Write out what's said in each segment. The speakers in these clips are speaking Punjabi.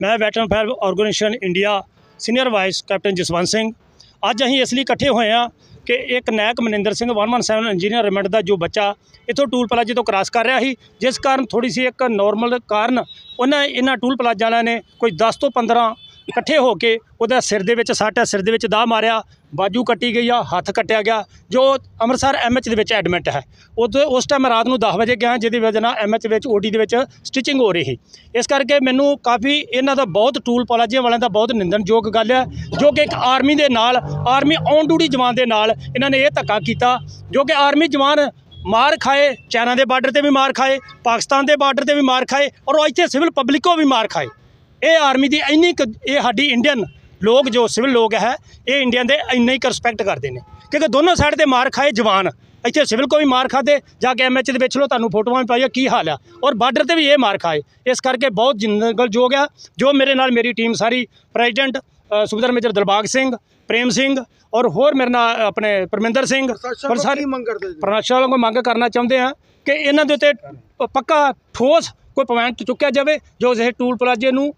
ਮੈਂ veteran fire organisation India senior vice captain Jaswant Singh. ਅੱਜ ਅਸੀਂ ਇਸ ਲਈ ਇਕੱਠੇ ਹੋਏ ਹਾਂ ਕਿ ਇੱਕ ਨਾਇਕ ਮਨਿੰਦਰ ਸਿੰਘ 117 ਇੰਜੀਨੀਅਰ ਰਮਿੰਟ ਦਾ ਜੋ ਬੱਚਾ ਇੱਥੋਂ ਟੂਲ ਪਲਾਜ਼ੇ ਤੋਂ ਕ੍ਰਾਸ ਕਰ ਰਿਹਾ ਸੀ, ਜਿਸ ਕਾਰਨ ਥੋੜੀ ਸੀ ਇੱਕ ਨਾਰਮਲ ਕਾਰਨ, ਉਹਨਾਂ ਇਹਨਾਂ ਟੂਲ ਪਲਾਜ਼ਾ ਵਾਲਿਆਂ ਨੇ ਕੋਈ 10 ਤੋਂ 15 ਇਕੱਠੇ ਹੋ ਕੇ ਉਹਦਾ ਸਿਰ ਦੇ ਵਿੱਚ ਸੱਟ ਹੈ ਸਿਰ ਦੇ ਵਿੱਚ ਦਾਹ ਮਾਰਿਆ, ਬਾਜੂ ਕੱਟੀ ਗਈ ਆ, ਹੱਥ ਕੱਟਿਆ ਗਿਆ, ਜੋ ਅੰਮ੍ਰਿਤਸਰ ਐਮਐਚ ਦੇ ਵਿੱਚ ਐਡਮਿਟ ਹੈ। ਉਦੋਂ, ਉਸ ਟਾਈਮ ਰਾਤ ਨੂੰ 10 ਵਜੇ ਗਿਆ, ਜਿਹਦੀ ਵਜ੍ਹਾ ਨਾਲ ਐਮਐਚ ਵਿੱਚ ਓਡੀ ਦੇ ਵਿੱਚ ਸਟਿਚਿੰਗ ਹੋ ਰਹੀ ਸੀ। ਇਸ ਕਰਕੇ ਮੈਨੂੰ ਕਾਫੀ ਇਹਨਾਂ ਦਾ ਬਹੁਤ ਟੂਲ ਪਲਾਜੇ ਵਾਲਿਆਂ ਦਾ ਬਹੁਤ ਨਿੰਦਣਯੋਗ ਗੱਲ ਹੈ, ਜੋ ਕਿ ਇੱਕ ਆਰਮੀ ਦੇ ਨਾਲ ਆਰਮੀ ਔਨ ਡਿਊਟੀ ਜਵਾਨ ਦੇ ਨਾਲ ਇਹਨਾਂ ਨੇ ਇਹ ਧੱਕਾ ਕੀਤਾ, ਜੋ ਕਿ ਆਰਮੀ ਜਵਾਨ ਮਾਰ ਖਾਏ ਚਾਈਨਾ ਦੇ ਬਾਰਡਰ ਤੇ ਵੀ ਮਾਰ ਖਾਏ, ਪਾਕਿਸਤਾਨ ਦੇ ਬਾਰਡਰ ਤੇ ਵੀ ਮਾਰ ਖਾਏ, ਔਰ ਇੱਥੇ ਸਿਵਲ ਪਬਲਿਕੋ ਵੀ ਮਾਰ ਖਾਏ। ਇਹ ਆਰਮੀ ਦੀ ਇੰਨੀ ਕੁ ਇਹ ਸਾਡੀ ਇੰਡੀਅਨ ਲੋਕ ਜੋ ਸਿਵਲ ਲੋਕ ਹੈ ਇਹ ਇੰਡੀਅਨ ਦੇ ਇੰਨਾ ਹੀ ਰਿਸਪੈਕਟ ਕਰਦੇ ਨੇ। ਕਿਉਂਕਿ ਦੋਨੋਂ ਸਾਈਡ ਤੇ ਮਾਰ ਖਾਏ ਜਵਾਨ। ਇੱਥੇ ਸਿਵਲ ਕੋ ਵੀ ਮਾਰ ਖਾਦੇ ਜਾ ਕੇ ਐਮਐਚ ਦੇ ਵਿੱਚ ਲੋ ਤੁਹਾਨੂੰ ਫੋਟੋਆਂ ਪਾਈਆਂ ਕੀ ਹਾਲ ਆ। ਔਰ ਬਾਰਡਰ ਤੇ ਵੀ ਇਹ ਮਾਰ ਖਾਏ। ਇਸ ਕਰਕੇ ਬਹੁਤ ਜਿੰਦਗਲਯੋਗ ਆ ਜੋ ਮੇਰੇ ਨਾਲ ਮੇਰੀ ਟੀਮ ਸਾਰੀ ਪ੍ਰੈਜ਼ੀਡੈਂਟ ਸੁਬੇਦਾਰ ਮੇਜਰ ਦਿਲਬਾਗ ਸਿੰਘ ਪ੍ਰੇਮ ਸਿੰਘ ਔਰ ਹੋਰ ਮੇਰੇ ਨਾਲ ਆਪਣੇ ਪਰਮਿੰਦਰ ਸਿੰਘ ਪਰ ਸਾਰੀ ਮੰਗ ਕਰਦੇ ਜੀ? ਪ੍ਰਸ਼ਾਸਨ ਵੱਲੋਂ ਮੰਗ ਕਰਨਾ ਚਾਹੁੰਦੇ ਆ ਕਿ ਇਹਨਾਂ ਦੇ ਉੱਤੇ ਪੱਕਾ ਠੋਸ ਕੋਈ ਪੁਆਇੰਟ ਚੁੱਕਿਆ ਜਾਵੇ, ਜੋ ਇਹ ਟੂਲ ਪਲਾਜੇ ਨੂੰ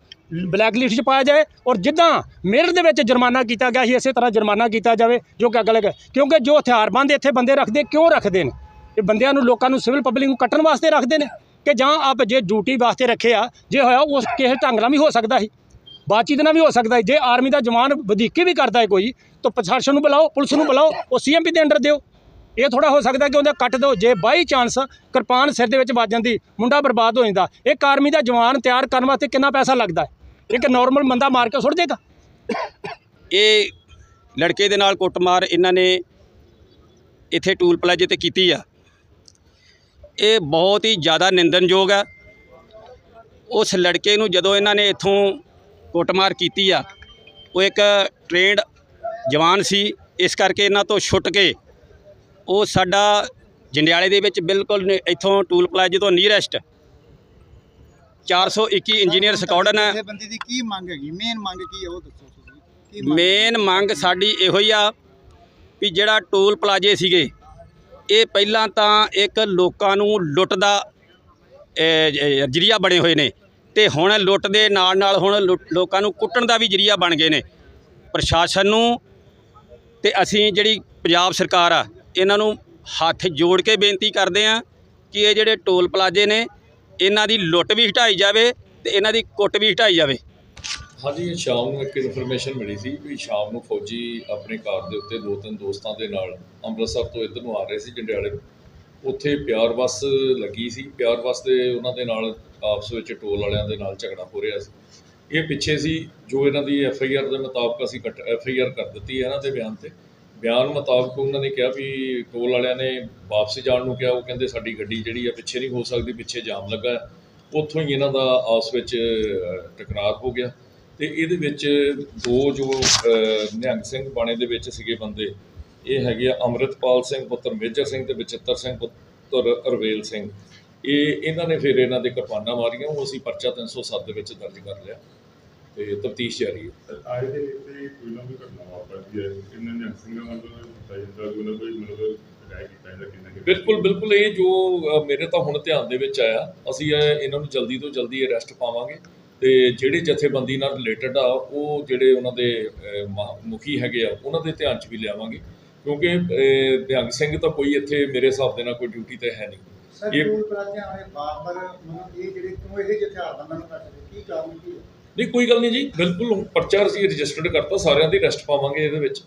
ਬਲੈਕ ਲਿਸਟ 'ਚ ਪਾਇਆ ਜਾਏ ਔਰ ਜਿੱਦਾਂ ਮੇਰਠ ਦੇ ਵਿੱਚ ਜੁਰਮਾਨਾ ਕੀਤਾ ਗਿਆ ਸੀ, ਇਸੇ ਤਰ੍ਹਾਂ ਜੁਰਮਾਨਾ ਕੀਤਾ ਜਾਵੇ, ਜੋ ਕਿ ਅਗਲੇ ਕਿਉਂਕਿ ਜੋ ਹਥਿਆਰਬੰਦ ਇੱਥੇ ਬੰਦੇ ਰੱਖਦੇ, ਕਿਉਂ ਰੱਖਦੇ ਨੇ? ਇਹ ਬੰਦਿਆਂ ਨੂੰ, ਲੋਕਾਂ ਨੂੰ ਸਿਵਲ ਪਬਲਿਕ ਨੂੰ ਕੱਟਣ ਵਾਸਤੇ ਰੱਖਦੇ ਨੇ ਕਿ ਜਾਂ ਆਪ ਜੇ ਡਿਊਟੀ ਵਾਸਤੇ ਰੱਖਿਆ ਜੇ ਹੋਇਆ ਉਸ ਕਿਸੇ ਢੰਗ ਨਾਲ ਵੀ ਹੋ ਸਕਦਾ ਸੀ, ਬਾਤਚੀਤ ਨਾਲ ਵੀ ਹੋ ਸਕਦਾ ਹੈ ਜੇ ਆਰਮੀ ਦਾ ਜਵਾਨ ਵਧੀਕੀ ਵੀ ਕਰਦਾ ਹੈ ਕੋਈ, ਤਾਂ ਪ੍ਰਸ਼ਾਸਨ ਨੂੰ ਬੁਲਾਓ, ਪੁਲਿਸ ਨੂੰ ਬੁਲਾਓ, ਉਹ ਸੀਐਮਪੀ ਦੇ ਅੰਡਰ ਦਿਓ। ਇਹ ਥੋੜਾ ਹੋ ਸਕਦਾ ਕਿ ਉਹਦਾ ਕੱਟ ਦਿਓ। ਜੇ ਬਾਈ ਚਾਂਸ ਕਿਰਪਾਨ ਸਿਰ ਦੇ ਵਿੱਚ ਵੱਜ ਜਾਂਦੀ, ਮੁੰਡਾ ਬਰਬਾਦ ਹੋ ਜਾਂਦਾ। ਇੱਕ ਆਰਮੀ ਦਾ ਜਵਾਨ ਤਿਆਰ ਕਰਨ ਵਾਸਤੇ ਕਿੰਨਾ ਪੈਸਾ ਲੱਗਦਾ ਇੱਕ ਨਾਰਮਲ ਬੰਦਾ ਮਾਰ ਕੇ ਸੁੱਟ ਦੇਗਾ? ਇਹ ਲੜਕੇ ਦੇ ਨਾਲ ਕੁੱਟਮਾਰ ਇਹਨਾਂ ਨੇ ਇੱਥੇ ਟੂਲ ਪਲਾਜ਼ੇ ਤੇ ਕੀਤੀ ਆ। ਇਹ ਬਹੁਤ ਹੀ ਜ਼ਿਆਦਾ ਨਿੰਦਨਯੋਗ ਆ ਉਸ ਲੜਕੇ ਨੂੰ ਜਦੋਂ ਇਹਨਾਂ ਨੇ ਇੱਥੋਂ ਕੁੱਟਮਾਰ ਕੀਤੀ ਆ, ਉਹ ਇੱਕ ਟ੍ਰੇਨਡ ਜਵਾਨ ਸੀ। ਇਸ ਕਰਕੇ ਇਹਨਾਂ ਤੋਂ ਛੁੱਟ ਕੇ ਉਹ ਸਾਡਾ ਜੰਡਿਆਲੇ ਦੇ ਵਿੱਚ ਬਿਲਕੁਲ ਇੱਥੋਂ ਟੂਲ ਪਲਾਜ਼ੇ ਤੋਂ ਨੀਅਰੈਸਟ 421 ਇੰਜੀਨੀਅਰ ਸਕਾਡਨ ਹੈ ਬੰਦੀ ਦੀ ਕੀ ਮੰਗ ਹੈਗੀ? ਮੇਨ ਮੰਗ ਕੀ ਹੈ? ਉਹ ਦੱਸੋ ਤੁਸੀਂ। ਮੇਨ ਮੰਗ ਸਾਡੀ ਇਹੋ ਹੀ ਆ ਵੀ ਜਿਹੜਾ ਟੋਲ ਪਲਾਜੇ ਸੀਗੇ ਇਹ ਪਹਿਲਾਂ ਤਾਂ ਇੱਕ ਲੋਕਾਂ ਨੂੰ ਲੁੱਟ ਦਾ ਜਰੀਆ ਬਣੇ ਹੋਏ ਨੇ ਤੇ ਹੁਣ ਲੁੱਟ ਦੇ ਨਾਲ ਨਾਲ ਹੁਣ ਲੋਕਾਂ ਨੂੰ ਕੁੱਟਣ ਦਾ ਵੀ ਜਰੀਆ ਬਣ ਗਏ ਨੇ। ਪ੍ਰਸ਼ਾਸਨ ਨੂੰ ਤੇ ਅਸੀਂ ਜਿਹੜੀ ਪੰਜਾਬ ਸਰਕਾਰ ਆ ਇਹਨਾਂ ਨੂੰ ਹੱਥ ਜੋੜ ਕੇ ਬੇਨਤੀ ਕਰਦੇ ਆ ਕਿ ਇਹ ਜਿਹੜੇ ਟੋਲ ਪਲਾਜੇ ਨੇ, ਇਹਨਾਂ ਦੀ ਲੁੱਟ ਵੀ ਹਟਾਈ ਜਾਵੇ ਤੇ ਇਹਨਾਂ ਦੀ ਕੁੱਟ ਵੀ ਹਟਾਈ ਜਾਵੇ। ਹਾਂਜੀ, ਸ਼ਾਮ ਨੂੰ ਇੱਕ ਇਨਫੋਰਮੇਸ਼ਨ ਮਿਲੀ ਸੀ ਵੀ ਸ਼ਾਮ ਨੂੰ ਫੌਜੀ ਆਪਣੀ ਕਾਰ ਦੇ ਉੱਤੇ ਦੋ ਤਿੰਨ ਦੋਸਤਾਂ ਦੇ ਨਾਲ ਅੰਮ੍ਰਿਤਸਰ ਤੋਂ ਇੱਧਰ ਨੂੰ ਆ ਰਹੇ ਸੀ ਜੰਡਿਆਲੇ। ਉੱਥੇ ਪਿਆਰ ਬੱਸ ਲੱਗੀ ਸੀ। ਪਿਆਰ ਬੱਸ ਦੇ ਉਹਨਾਂ ਦੇ ਨਾਲ ਆਪਸ ਵਿੱਚ ਟੋਲ ਵਾਲਿਆਂ ਦੇ ਨਾਲ ਝਗੜਾ ਹੋ ਰਿਹਾ ਸੀ। ਇਹ ਪਿੱਛੇ ਸੀ ਜੋ ਇਹਨਾਂ ਦੀ ਐਫ ਆਈ ਆਰ ਦੇ ਮੁਤਾਬਕ ਅਸੀਂ ਐਫ ਆਈ ਆਰ ਕਰ ਦਿੱਤੀ ਹੈ ਇਹਨਾਂ ਦੇ ਬਿਆਨ ਤੇ। ਬਿਆਨ ਮੁਤਾਬਕ ਉਹਨਾਂ ਨੇ ਕਿਹਾ ਵੀ ਟੋਲ ਵਾਲਿਆਂ ਨੇ ਵਾਪਸ ਜਾਣ ਨੂੰ ਕਿਹਾ, ਉਹ ਕਹਿੰਦੇ ਸਾਡੀ ਗੱਡੀ ਜਿਹੜੀ ਆ ਪਿੱਛੇ ਨਹੀਂ ਹੋ ਸਕਦੀ, ਪਿੱਛੇ ਜਾਮ ਲੱਗਾ ਉੱਥੋਂ ਹੀ ਇਹਨਾਂ ਦਾ ਆਪਸ ਵਿੱਚ ਟਕਰਾਅ ਹੋ ਗਿਆ। ਤੇ ਇਹਦੇ ਵਿੱਚ ਦੋ ਜੋ ਨਿਹੰਗ ਸਿੰਘ ਬਾਣੇ ਦੇ ਵਿੱਚ ਸੀਗੇ ਬੰਦੇ, ਇਹ ਹੈਗੇ ਆ ਅੰਮ੍ਰਿਤਪਾਲ ਸਿੰਘ ਪੁੱਤਰ, ਮੇਜਰ ਸਿੰਘ ਤੇ ਬਚਿੱਤਰ ਸਿੰਘ ਪੁੱਤਰ ਅਰਵੇਲ ਸਿੰਘ। ਇਹ, ਇਹਨਾਂ ਨੇ ਫਿਰ ਇਹਨਾਂ ਦੇ ਕਿਰਪਾਨਾਂ ਮਾਰੀਆਂ, ਉਹ ਅਸੀਂ ਪਰਚਾ 307 ਦੇ ਵਿੱਚ ਦਰਜ ਕਰ ਲਿਆ। ਤੇ ਤਫਤੀਸ਼ ਜਾਰੀ ਹੈ। ਆਏ ਦੇ ਵਿੱਚ ਕੋਈ ਨਾ ਕੋਈ ਘਟਨਾ ਵਾਪਰਦੀ ਹੈ। ਇਹਨਾਂ ਨੇ ਸਿੰਘਾਂ ਵੱਲੋਂ ਕੀਤਾ ਜਾਂਦਾ ਕੋਈ ਨਾ ਕੋਈ ਮਤਲਬ ਰਾਇ ਕੀਤਾ ਜਾਂਦਾ ਕਿੰਨਾ ਕਿ ਬਿਲਕੁਲ ਬਿਲਕੁਲ ਇਹ ਜੋ ਮੇਰੇ ਤਾਂ ਹੁਣ ਧਿਆਨ ਦੇ ਵਿੱਚ ਆਇਆ। ਅਸੀਂ ਇਹ ਇਹਨਾਂ ਨੂੰ ਜਲਦੀ ਤੋਂ ਜਲਦੀ ਅਰੈਸਟ ਪਾਵਾਂਗੇ। ਤੇ ਜਿਹੜੇ ਜਥੇਬੰਦੀ ਨਾਲ ਰਿਲੇਟਡ ਆ ਉਹ ਜਿਹੜੇ ਉਹਨਾਂ ਦੇ ਮੁਖੀ ਹੈਗੇ ਆ ਉਹਨਾਂ ਦੇ ਧਿਆਨ 'ਚ ਵੀ ਲਿਆਵਾਂਗੇ। ਕਿਉਂਕਿ ਨਿਹੰਗ ਸਿੰਘ ਤਾਂ ਕੋਈ ਇੱਥੇ ਮੇਰੇ ਹਿਸਾਬ ਦੇ ਨਾਲ ਕੋਈ ਡਿਊਟੀ ਤੇ ਹੈ ਨਹੀਂ। ਸਰ ਇਹ- ਬਾਰ-ਬਾਰ ਮਤਲਬ ਇਹ ਜਿਹੜੇ ਕਿਉਂ ਇਹ ਜਿਹੇ ਹਥਿਆਰਬੰਦਾਂ ਨੂੰ ਕੱਟਦੇ ਕੀ ਕਾਰਨ ਕੀ ਹੈ? ਨਹੀਂ, ਕੋਈ ਗੱਲ ਨਹੀਂ ਜੀ। ਬਿਲਕੁਲ ਪਰਚਾ ਅਸੀਂ ਰਜਿਸਟਰਡ ਕਰਤਾ, ਸਾਰਿਆਂ ਦੀ ਅਰੈਸਟ ਪਾਵਾਂਗੇ ਇਹਦੇ ਵਿੱਚ।